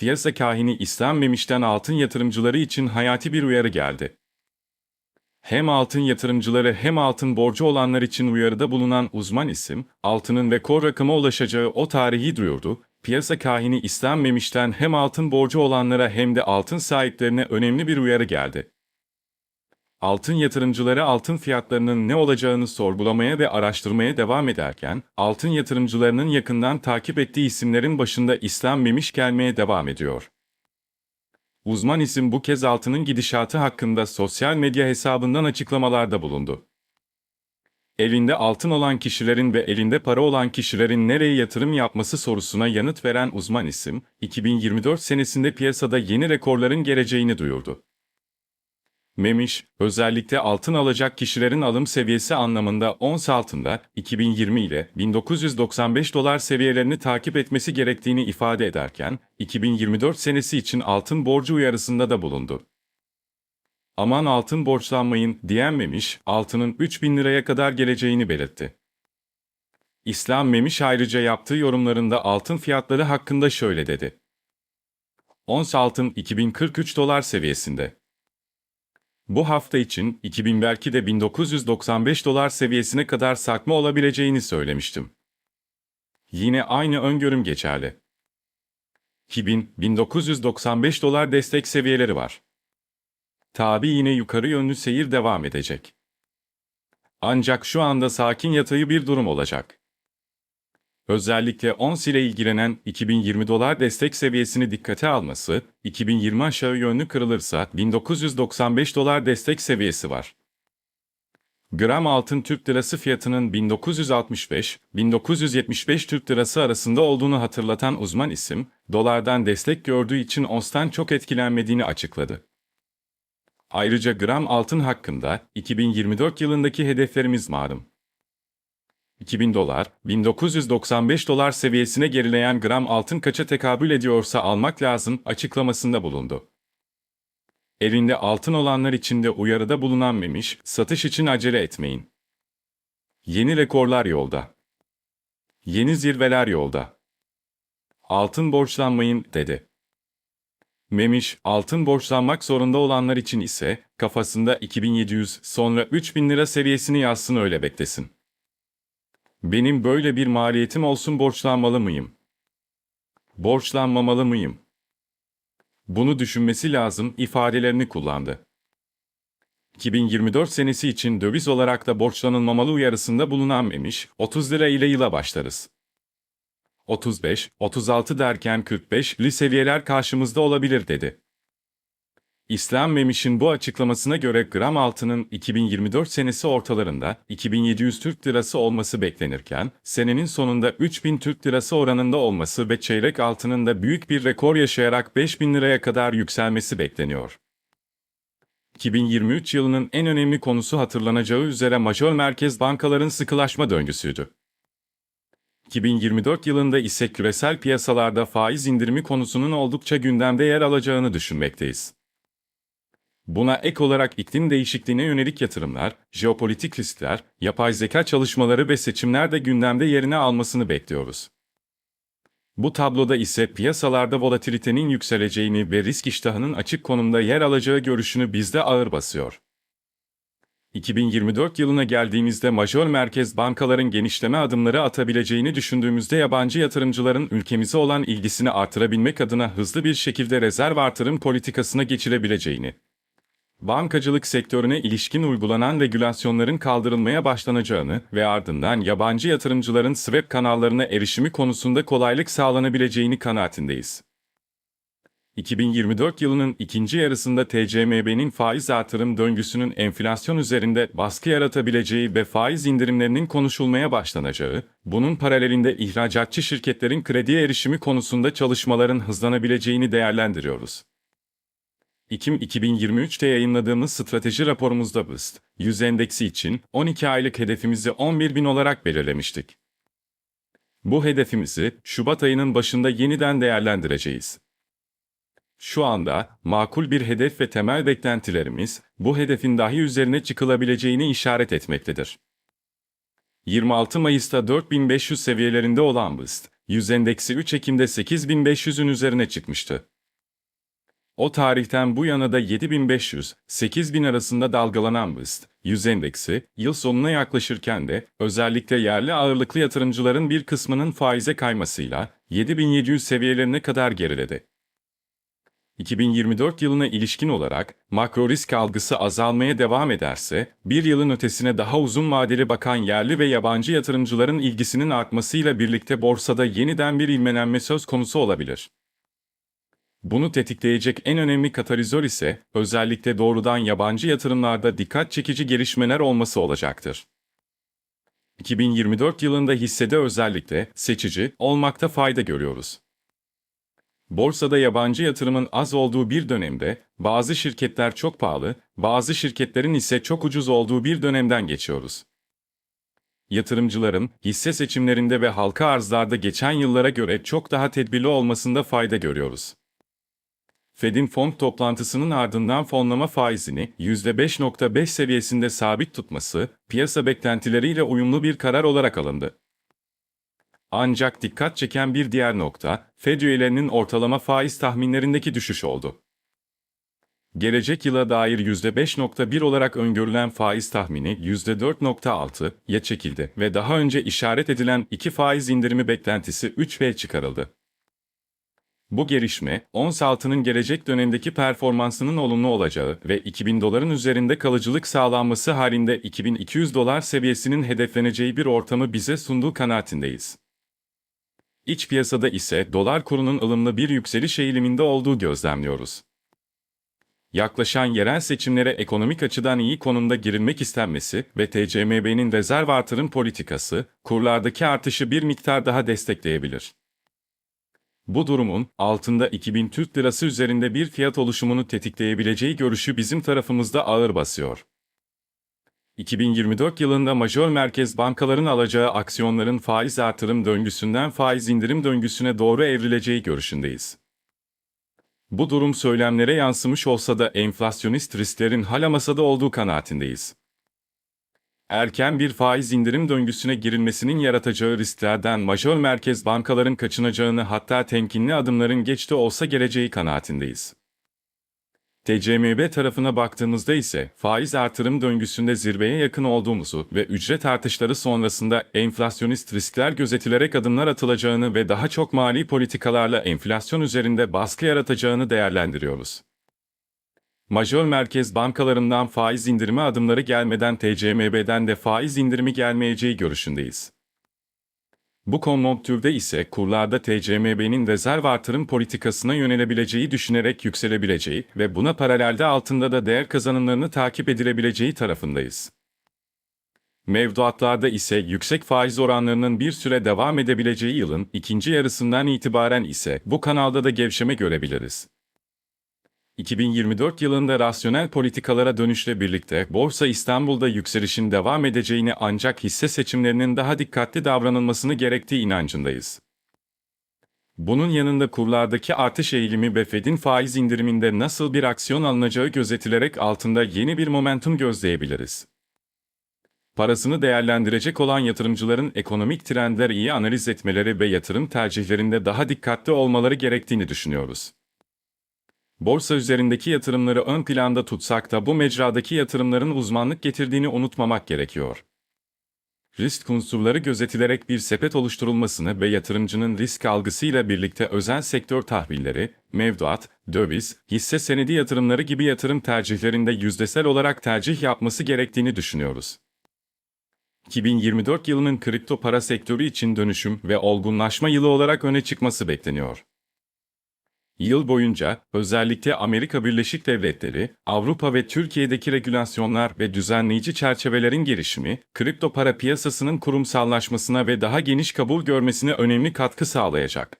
piyasa kahini İslam Memiş'ten altın yatırımcıları için hayati bir uyarı geldi. Hem altın yatırımcıları hem altın borcu olanlar için uyarıda bulunan uzman isim, altının rekor rakıma ulaşacağı o tarihi duyurdu. Piyasa kahini İslam Memiş'ten hem altın borcu olanlara hem de altın sahiplerine önemli bir uyarı geldi. Altın yatırımcıları altın fiyatlarının ne olacağını sorgulamaya ve araştırmaya devam ederken, altın yatırımcılarının yakından takip ettiği isimlerin başında İslam Memiş gelmeye devam ediyor. Uzman isim bu kez altının gidişatı hakkında sosyal medya hesabından açıklamalarda bulundu. Elinde altın olan kişilerin ve elinde para olan kişilerin nereye yatırım yapması sorusuna yanıt veren uzman isim, 2024 senesinde piyasada yeni rekorların geleceğini duyurdu. Memiş, özellikle altın alacak kişilerin alım seviyesi anlamında ons altında 2020 ile 1995 dolar seviyelerini takip etmesi gerektiğini ifade ederken, 2024 senesi için altın borcu uyarısında da bulundu. Aman altın borçlanmayın diyen Memiş, altının 3000 liraya kadar geleceğini belirtti. İslam Memiş ayrıca yaptığı yorumlarında altın fiyatları hakkında şöyle dedi. Ons altın 2043 dolar seviyesinde. Bu hafta için 2000 belki de 1995 dolar seviyesine kadar sarkma olabileceğini söylemiştim. Yine aynı öngörüm geçerli. 2000-1995 dolar destek seviyeleri var. Tabi yine yukarı yönlü seyir devam edecek. Ancak şu anda sakin yatayı bir durum olacak. Özellikle ons ile ilgilenen 2020 dolar destek seviyesini dikkate alması, 2020 aşağı yönlü kırılırsa 1995 dolar destek seviyesi var. Gram altın Türk lirası fiyatının 1965-1975 Türk lirası arasında olduğunu hatırlatan uzman isim, dolardan destek gördüğü için onstan çok etkilenmediğini açıkladı. Ayrıca gram altın hakkında 2024 yılındaki hedeflerimiz malum. 2000 dolar, 1995 dolar seviyesine gerileyen gram altın kaça tekabül ediyorsa almak lazım açıklamasında bulundu. Elinde altın olanlar için de uyarıda bulunan Memiş, satış için acele etmeyin. Yeni rekorlar yolda. Yeni zirveler yolda. Altın borçlanmayın, dedi. Memiş, altın borçlanmak zorunda olanlar için ise kafasında 2700 sonra 3000 lira seviyesini yazsın öyle beklesin. Benim böyle bir maliyetim olsun borçlanmalı mıyım? Borçlanmamalı mıyım? Bunu düşünmesi lazım ifadelerini kullandı. 2024 senesi için döviz olarak da borçlanılmamalı uyarısında bulunan Memiş, 30 lira ile yıla başlarız. 35, 36 derken 45'li seviyeler karşımızda olabilir dedi. İslam Memiş'in bu açıklamasına göre gram altının 2024 senesi ortalarında 2700 Türk Lirası olması beklenirken, senenin sonunda 3000 Türk Lirası oranında olması ve çeyrek altının da büyük bir rekor yaşayarak 5000 liraya kadar yükselmesi bekleniyor. 2023 yılının en önemli konusu hatırlanacağı üzere majör merkez bankaların sıkılaşma döngüsüydü. 2024 yılında ise küresel piyasalarda faiz indirimi konusunun oldukça gündemde yer alacağını düşünmekteyiz. Buna ek olarak iklim değişikliğine yönelik yatırımlar, jeopolitik riskler, yapay zeka çalışmaları ve seçimler de gündemde yerini almasını bekliyoruz. Bu tabloda ise piyasalarda volatilitenin yükseleceğini ve risk iştahının açık konumda yer alacağı görüşünü bizde ağır basıyor. 2024 yılına geldiğimizde majör merkez bankaların genişleme adımları atabileceğini düşündüğümüzde yabancı yatırımcıların ülkemize olan ilgisini artırabilmek adına hızlı bir şekilde rezerv artırım politikasına geçilebileceğini, bankacılık sektörüne ilişkin uygulanan regülasyonların kaldırılmaya başlanacağını ve ardından yabancı yatırımcıların swap kanallarına erişimi konusunda kolaylık sağlanabileceğini kanaatindeyiz. 2024 yılının ikinci yarısında TCMB'nin faiz artırım döngüsünün enflasyon üzerinde baskı yaratabileceği ve faiz indirimlerinin konuşulmaya başlanacağı, bunun paralelinde ihracatçı şirketlerin krediye erişimi konusunda çalışmaların hızlanabileceğini değerlendiriyoruz. Ekim 2023'te yayınladığımız strateji raporumuzda BIST, 100 endeksi için 12 aylık hedefimizi 11.000 olarak belirlemiştik. Bu hedefimizi Şubat ayının başında yeniden değerlendireceğiz. Şu anda makul bir hedef ve temel beklentilerimiz bu hedefin dahi üzerine çıkılabileceğini işaret etmektedir. 26 Mayıs'ta 4500 seviyelerinde olan BIST, 100 endeksi 3 Ekim'de 8500'ün üzerine çıkmıştı. O tarihten bu yana da 7500-8000 arasında dalgalanan BIST 100 endeksi, yıl sonuna yaklaşırken de özellikle yerli ağırlıklı yatırımcıların bir kısmının faize kaymasıyla 7700 seviyelerine kadar geriledi. 2024 yılına ilişkin olarak makro risk algısı azalmaya devam ederse, bir yılın ötesine daha uzun vadeli bakan yerli ve yabancı yatırımcıların ilgisinin artmasıyla birlikte borsada yeniden bir ilmelenme söz konusu olabilir. Bunu tetikleyecek en önemli katalizör ise özellikle doğrudan yabancı yatırımlarda dikkat çekici gelişmeler olması olacaktır. 2024 yılında hissede özellikle seçici olmakta fayda görüyoruz. Borsada yabancı yatırımın az olduğu bir dönemde bazı şirketler çok pahalı, bazı şirketlerin ise çok ucuz olduğu bir dönemden geçiyoruz. Yatırımcıların hisse seçimlerinde ve halka arzlarda geçen yıllara göre çok daha tedbirli olmasında fayda görüyoruz. Fed'in fon toplantısının ardından fonlama faizini %5.5 seviyesinde sabit tutması, piyasa beklentileriyle uyumlu bir karar olarak alındı. Ancak dikkat çeken bir diğer nokta, Fed üyelerinin ortalama faiz tahminlerindeki düşüş oldu. Gelecek yıla dair %5.1 olarak öngörülen faiz tahmini %4.6'ya çekildi ve daha önce işaret edilen iki faiz indirimi beklentisi 3'e çıkarıldı. Bu gelişme, ons altının gelecek dönemdeki performansının olumlu olacağı ve 2000 doların üzerinde kalıcılık sağlanması halinde 2200 dolar seviyesinin hedefleneceği bir ortamı bize sunduğu kanaatindeyiz. İç piyasada ise dolar kurunun ılımlı bir yükseliş eğiliminde olduğu gözlemliyoruz. Yaklaşan yerel seçimlere ekonomik açıdan iyi konumda girilmek istenmesi ve TCMB'nin rezerv artırım politikası, kurlardaki artışı bir miktar daha destekleyebilir. Bu durumun altında 2000 Türk Lirası üzerinde bir fiyat oluşumunu tetikleyebileceği görüşü bizim tarafımızda ağır basıyor. 2024 yılında majör merkez bankaların alacağı aksiyonların faiz artırım döngüsünden faiz indirim döngüsüne doğru evrileceği görüşündeyiz. Bu durum söylemlere yansımış olsa da enflasyonist risklerin hala masada olduğu kanaatindeyiz. Erken bir faiz indirim döngüsüne girilmesinin yaratacağı risklerden majör merkez bankaların kaçınacağını hatta temkinli adımların geç de olsa geleceği kanaatindeyiz. TCMB tarafına baktığımızda ise faiz artırım döngüsünde zirveye yakın olduğumuzu ve ücret artışları sonrasında enflasyonist riskler gözetilerek adımlar atılacağını ve daha çok mali politikalarla enflasyon üzerinde baskı yaratacağını değerlendiriyoruz. Majör merkez bankalarından faiz indirimi adımları gelmeden TCMB'den de faiz indirimi gelmeyeceği görüşündeyiz. Bu konjonktürde ise kurlarda TCMB'nin rezerv artırım politikasına yönelebileceği düşünerek yükselebileceği ve buna paralelde altında da değer kazanımlarını takip edilebileceği tarafındayız. Mevduatlarda ise yüksek faiz oranlarının bir süre devam edebileceği yılın ikinci yarısından itibaren ise bu kanalda da gevşeme görebiliriz. 2024 yılında rasyonel politikalara dönüşle birlikte Borsa İstanbul'da yükselişin devam edeceğini ancak hisse seçimlerinin daha dikkatli davranılmasını gerektiği inancındayız. Bunun yanında kurlardaki artış eğilimi ve Fed'in faiz indiriminde nasıl bir aksiyon alınacağı gözetilerek altında yeni bir momentum gözleyebiliriz. Parasını değerlendirecek olan yatırımcıların ekonomik trendler iyi analiz etmeleri ve yatırım tercihlerinde daha dikkatli olmaları gerektiğini düşünüyoruz. Borsa üzerindeki yatırımları ön planda tutsak da bu mecradaki yatırımların uzmanlık getirdiğini unutmamak gerekiyor. Risk unsurları gözetilerek bir sepet oluşturulmasını ve yatırımcının risk algısıyla birlikte özel sektör tahvilleri, mevduat, döviz, hisse senedi yatırımları gibi yatırım tercihlerinde yüzdesel olarak tercih yapması gerektiğini düşünüyoruz. 2024 yılının kripto para sektörü için dönüşüm ve olgunlaşma yılı olarak öne çıkması bekleniyor. Yıl boyunca özellikle Amerika Birleşik Devletleri, Avrupa ve Türkiye'deki regülasyonlar ve düzenleyici çerçevelerin gelişimi, kripto para piyasasının kurumsallaşmasına ve daha geniş kabul görmesine önemli katkı sağlayacak.